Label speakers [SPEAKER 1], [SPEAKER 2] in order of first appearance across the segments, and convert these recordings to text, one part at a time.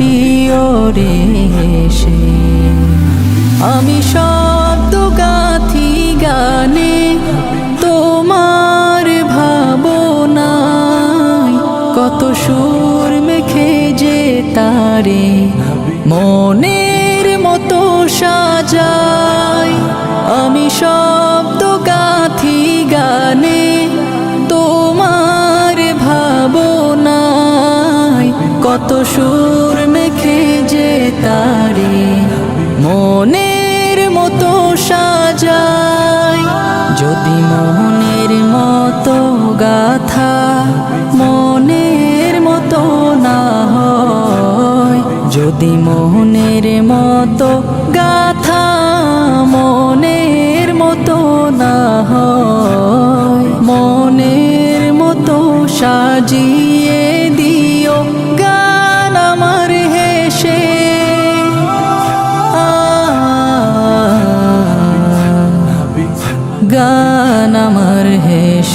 [SPEAKER 1] শিওরে আমি শব্দ গাথি গানে তোমার ভাবনায় কত সুর মেখে যে তারে মনের মতো সাজাই আমি শব্দ গাথি গানে তোমার ভাবনায় কত সুর তারে মনের মতো সাজাই। যদি মনের মতো গাথা মনের মতো না হয়। যদি মনের মতো গাথা মনের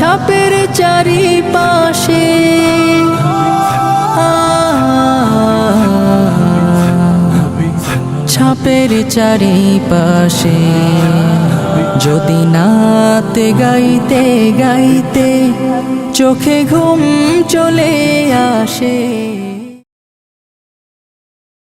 [SPEAKER 1] ছাপের চারিপাশে। ছাপের চারিপাশে। যদি নাতে গাইতে গাইতে চোখে ঘুম চলে আসে।